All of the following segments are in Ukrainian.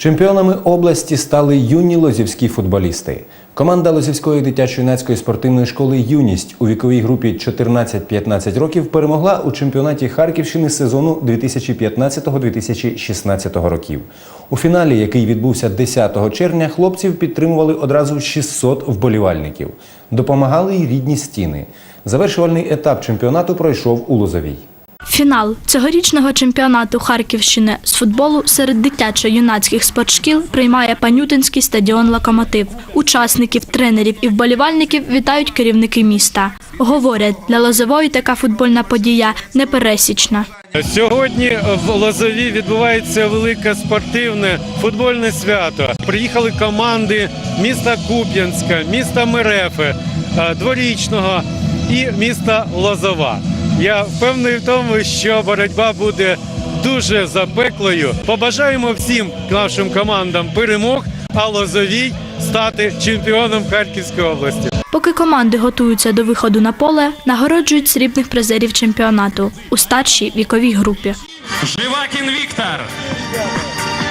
Чемпіонами області стали юні лозівські футболісти. Команда Лозівської дитячо-юнацької спортивної школи Юність у віковій групі 14-15 років перемогла у чемпіонаті Харківщини сезону 2015-2016 років. У фіналі, який відбувся 10 червня, хлопців підтримували одразу 600 вболівальників. Допомагали й рідні стіни. Завершувальний етап чемпіонату пройшов у Лозовій. Фінал цьогорічного чемпіонату Харківщини з футболу серед дитячо-юнацьких спортшкіл приймає Панютинський стадіон Локомотив. Учасників, тренерів і вболівальників вітають керівники міста. Говорять, для Лозової така футбольна подія непересічна. Сьогодні в Лозові відбувається велике спортивне футбольне свято. Приїхали команди міста Куп'янська, міста Мерефи, е, Дворічного і міста Лозова. Я впевнений в тому, що боротьба буде дуже запеклою. Побажаємо всім нашим командам перемог, а Лозовій стати чемпіоном Харківської області. Поки команди готуються до виходу на поле, нагороджують срібних призерів чемпіонату у старшій віковій групі. Живакин Віктор.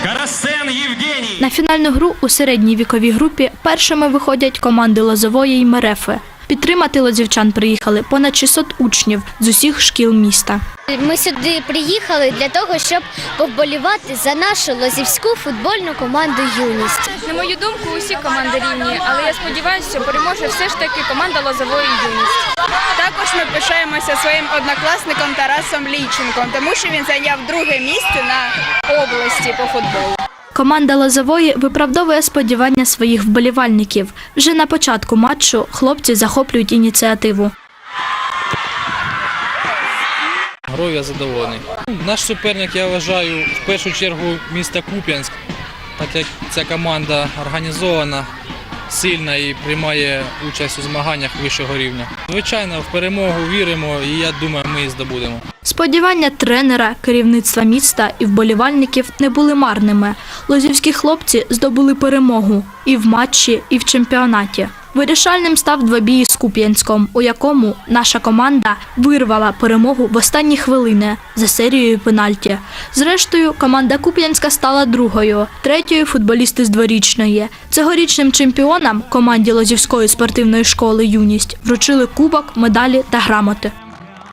Карасен Євгеній. На фінальну гру у середній віковій групі першими виходять команди Лозової й Мерефи. Підтримати лозівчан приїхали понад 600 учнів з усіх шкіл міста. Ми сюди приїхали для того, щоб повболівати за нашу лозівську футбольну команду Юність. На мою думку, усі команди рівні, але я сподіваюся, що переможе все ж таки команда Лозової юність. Також ми пишаємося своїм однокласником Тарасом Лійченком, тому що він зайняв друге місце на області по футболу. Команда Лозової виправдовує сподівання своїх вболівальників. Вже на початку матчу хлопці захоплюють ініціативу. Грою я задоволений. Наш суперник, я вважаю, в першу чергу міста Куп'янськ, так як ця команда організована, сильна і приймає участь у змаганнях вищого рівня. Звичайно, в перемогу віримо і я думаю, ми її здобудемо. Сподівання тренера, керівництва міста і вболівальників не були марними. Лозівські хлопці здобули перемогу і в матчі, і в чемпіонаті. Вирішальним став двобій з Куп'янськом, у якому наша команда вирвала перемогу в останні хвилини за серією пенальті. Зрештою, команда Куп'янська стала другою, третьою футболісти з дворічної. Цьогорічним чемпіонам команді Лозівської спортивної школи Юність вручили кубок, медалі та грамоти.